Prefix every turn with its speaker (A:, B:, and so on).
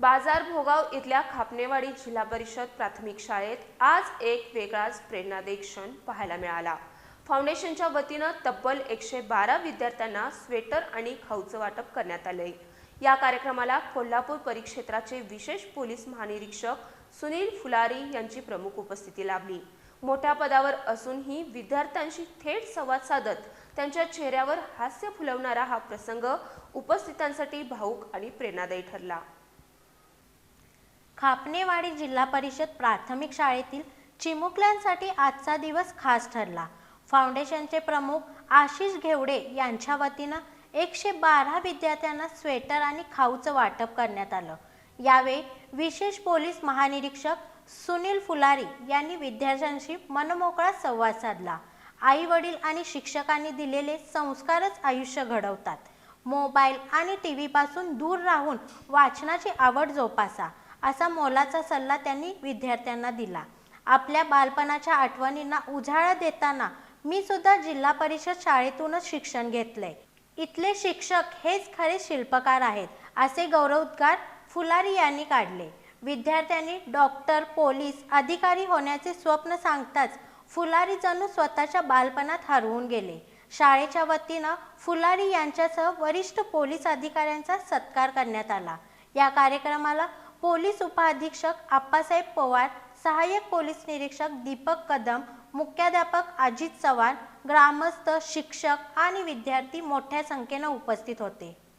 A: बाजार भोगाव इथल्या खापनेवाडी जिल्हा परिषद प्राथमिक शाळेत आज एक वेगळाच प्रेरणादायी क्षण पाहायला मिळाला. फाउंडेशनच्या वतीनं तब्बल एकशे बारा विद्यार्थ्यांना स्वेटर आणि खाऊचं वाटप करण्यात आलंय. या कार्यक्रमाला कोल्हापूर परिक्षेत्राचे विशेष पोलीस महानिरीक्षक सुनील फुलारी यांची प्रमुख उपस्थिती लाभली. मोठ्या पदावर असूनही विद्यार्थ्यांशी थेट संवाद साधत त्यांच्या चेहऱ्यावर हास्य फुलवणारा हा प्रसंग उपस्थितांसाठी भाऊक आणि प्रेरणादायी ठरला.
B: खापनेवाडी जिल्हा परिषद प्राथमिक शाळेतील चिमुकल्यांसाठी आजचा दिवस खास ठरला. फाउंडेशनचे प्रमुख आशिष घेवडे यांच्या वतीनं एकशे बारा विद्यार्थ्यांना स्वेटर आणि खाऊचं वाटप करण्यात आलं. यावेळी विशेष पोलीस महानिरीक्षक सुनील फुलारी यांनी विद्यार्थ्यांशी मनमोकळा संवाद साधला. आई वडील आणि शिक्षकांनी दिलेले संस्कारच आयुष्य घडवतात. मोबाईल आणि टी व्हीपासून दूर राहून वाचनाची आवड जोपासा. असा मोलाचा सल्ला त्यांनी विद्यार्थ्यांना दिला. आपल्या बालपणाच्या आठवणींना उजाळा देताना मी सुद्धा जिल्हा परिषद शाळेतूनच शिक्षण घेतले इथले शिक्षक हेच खरे शिल्पकार आहेत असे गौरवोद्गार फुलारी यांनी काढले. विद्यार्थ्यांनी डॉक्टर पोलीस अधिकारी होण्याचे स्वप्न सांगताच फुलारी जणू स्वतःच्या बालपणात हरवून गेले. शाळेच्या वतीनं फुलारी यांच्यासह वरिष्ठ पोलीस अधिकाऱ्यांचा सत्कार करण्यात आला. या कार्यक्रमाला पोलीस उपअधीक्षक आप्पासाहेब पवार सहाय्यक पोलीस निरीक्षक दीपक कदम मुख्याध्यापक अजित चव्हाण ग्रामस्थ शिक्षक आणि विद्यार्थी मोठ्या संख्येनं उपस्थित होते.